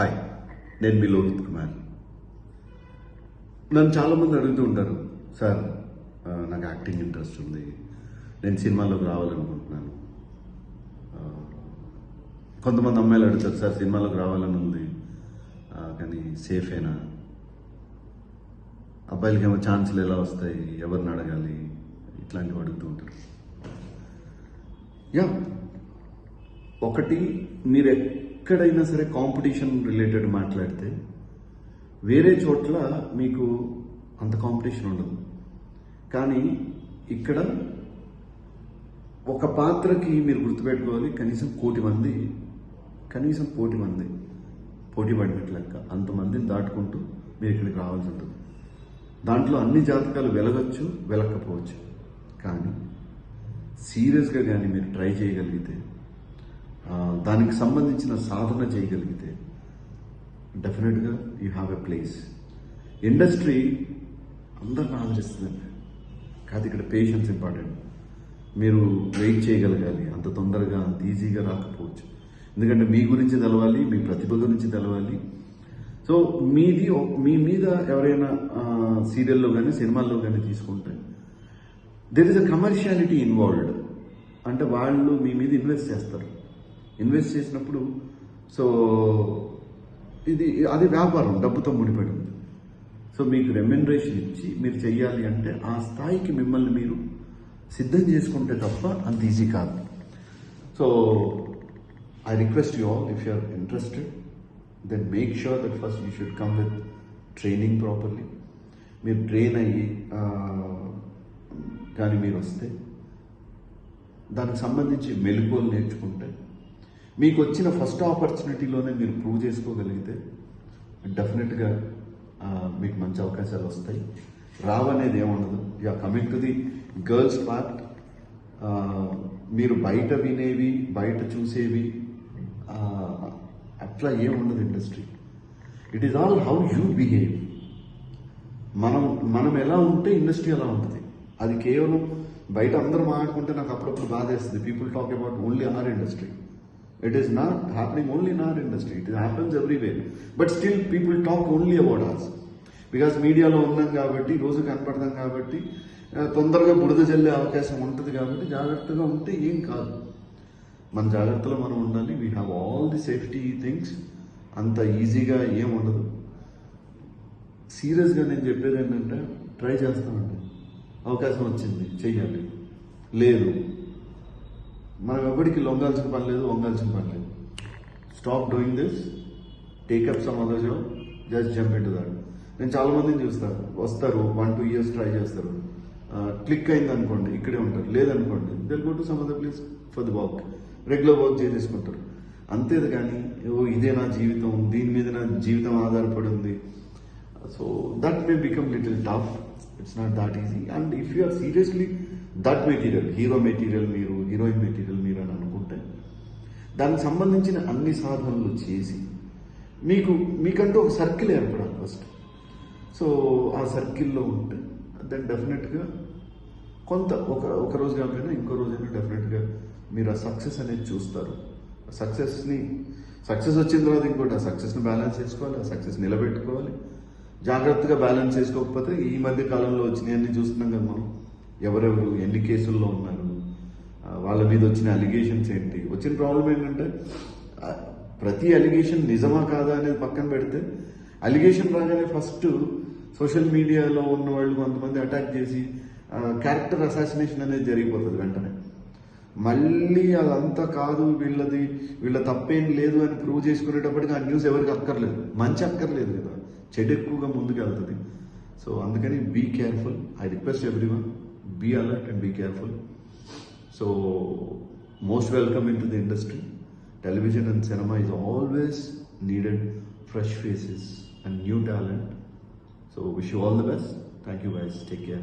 Hi నేను మీ లోహిత్ కుమార్. నన్ను చాలామంది అడుగుతూ ఉంటారు సార్ నాకు యాక్టింగ్ ఇంట్రెస్ట్ ఉంది నేను సినిమాలోకి రావాలనుకుంటున్నాను. కొంతమంది అమ్మాయిలు అడుగుతారు సార్ సినిమాలోకి రావాలని ఉంది కానీ సేఫేనా? అబ్బాయిలకి ఏమో ఛాన్సులు ఎలా వస్తాయి ఎవరిని అడగాలి? ఇట్లాంటివి అడుగుతూ ఉంటారు. యా ఒకటి మీరు ఎక్కడైనా సరే కాంపిటీషన్ రిలేటెడ్ మాట్లాడితే వేరే చోట్ల మీకు అంత కాంపిటీషన్ ఉండదు. కానీ ఇక్కడ ఒక పాత్రకి మీరు గుర్తుపెట్టుకోవాలి కనీసం కోటి మంది కనీసం కోటి మంది పోటీ పడినట్లు లెక్క అంతమందిని దాటుకుంటూ మీరు ఇక్కడికి రావాల్సి ఉంటుంది. దాంట్లో అన్ని జాతకాలు వెలగచ్చు వెలక్కపోవచ్చు. కానీ సీరియస్గా కానీ మీరు ట్రై చేయగలిగితే దానికి సంబంధించిన సాధన చేయగలిగితే డెఫినెట్గా you have a place industry అందరిని ఆదరిస్తుందండి కాదు ఇక్కడ పేషెన్స్ ఇంపార్టెంట్ మీరు వెయిట్ చేయగలగాలి. అంత తొందరగా అంత ఈజీగా రాకపోవచ్చు. ఎందుకంటే మీ గురించి తెలవాలి మీ ప్రతిభ గురించి తెలవాలి. సో మీది మీ మీద ఎవరైనా సీరియల్లో కానీ సినిమాల్లో కానీ తీసుకుంటే there is a commerciality involved అంటే వాళ్ళు మీ మీద ఇన్వెస్ట్ చేస్తారు. ఇన్వెస్ట్ చేసినప్పుడు సో ఇది అది వ్యాపారం డబ్బుతో ముడిపడి ఉంది సో మీకు రెమ్యునరేషన్ ఇచ్చి మీరు చెయ్యాలి అంటే ఆ స్థాయికి మిమ్మల్ని మీరు సిద్ధం చేసుకుంటే తప్ప అంత ఈజీ కాదు. So I request you all if you are interested then make sure that first you should come with training properly మీరు ట్రైన్ అయ్యి కానీ మీరు వస్తే దానికి సంబంధించి మెలకువలు నేర్చుకుంటే మీకు వచ్చిన ఫస్ట్ ఆపర్చునిటీలోనే మీరు ప్రూవ్ చేసుకోగలిగితే డెఫినెట్గా మీకు మంచి అవకాశాలు వస్తాయి. రావనేది ఏముండదు. Yeah coming to the girls part మీరు బయట వినేవి బయట చూసేవి అట్లా ఏముండదు industry it is all how you behave మనం మనం ఎలా ఉంటే ఇండస్ట్రీ అలా ఉంటుంది. అది కేవలం బయట అందరూ మాట్లాడుకుంటే నాకు అప్పుడప్పుడు బాధేస్తుంది. People talk about only our industry it is not happening only in our industry it happens everywhere but still people talk only about us because మీడియాలో ఉన్నాం కాబట్టి రోజు కనపడతాం కాబట్టి తొందరగా బురద జల్లే అవకాశం ఉంటుంది కాబట్టి జాగ్రత్తగా ఉంటే ఏం కాదు. మన జాగ్రత్తలో మనం ఉండాలి. We have all the safety things అంత ఈజీగా ఏం ఉండదు. సీరియస్గా నేను చెప్పేది ఏంటంటే ట్రై చేస్తామండి. అవకాశం వచ్చింది. చెయ్యాలి. లేదు. మనం ఎవరికి లొంగాల్సిన పని లేదు వంగాల్సిన పని లేదు. Stop doing this take up some other job just jump in to that నేను చాలా మందిని చూస్తాను వస్తారు. వన్ టూ ఇయర్స్ ట్రై చేస్తారు. క్లిక్ అయింది అనుకోండి ఇక్కడే ఉంటారు. లేదనుకోండి they'll go to some other place for the work regular work చేసేసుకుంటారు. అంతేది కానీ ఓ ఇదే నా జీవితం దీని మీద నా జీవితం ఆధారపడి ఉంది. So that may become little tough it's not that easy and if you are seriously that material hero material మీరు హీరోయిన్ మెటీరియల్ మీరు అని అనుకుంటే దానికి సంబంధించిన అన్ని సాధనలు చేసి మీకు మీకంటూ ఒక సర్కిల్ ఏర్పడాలి ఫస్ట్ సో ఆ సర్కిల్లో ఉంటే దెన్ డెఫినెట్గా కొంత ఒక ఒక రోజు కాకపోయినా ఇంకో రోజైనా డెఫినెట్గా మీరు ఆ సక్సెస్ అనేది చూస్తారు. సక్సెస్ని సక్సెస్ వచ్చిన తర్వాత ఇంకోటి ఆ సక్సెస్ని బ్యాలెన్స్ చేసుకోవాలి ఆ సక్సెస్ నిలబెట్టుకోవాలి. జాగ్రత్తగా బ్యాలెన్స్ చేసుకోకపోతే ఈ మధ్య కాలంలో వచ్చినాయన్నీ చూస్తున్నాం కదా మనం. ఎవరెవరు ఎన్ని కేసుల్లో ఉన్నారు? వాళ్ళ మీద వచ్చిన అలిగేషన్స్ ఏంటి? వచ్చిన ప్రాబ్లం ఏంటంటే ప్రతి అలిగేషన్ నిజమా కాదా అనేది పక్కన పెడితే అలిగేషన్ రాగానే ఫస్ట్ సోషల్ మీడియాలో ఉన్న వాళ్ళు కొంతమంది అటాక్ చేసి క్యారెక్టర్ అసాసినేషన్ అనేది జరిగిపోతుంది వెంటనే. మళ్ళీ అదంతా కాదు వీళ్ళది వీళ్ళ తప్పేం లేదు అని ప్రూవ్ చేసుకునేటప్పటికి ఆ న్యూస్ ఎవరికి అక్కర్లేదు. మంచి అక్కర్లేదు కదా. చెడు ఎక్కువగా ముందుకు వెళ్తుంది సో అందుకని be careful I request everyone be alert and be careful. So, most welcome into the industry. Television and cinema is always needed fresh faces and new talent. So, wish you all the best. Thank you guys. Take care.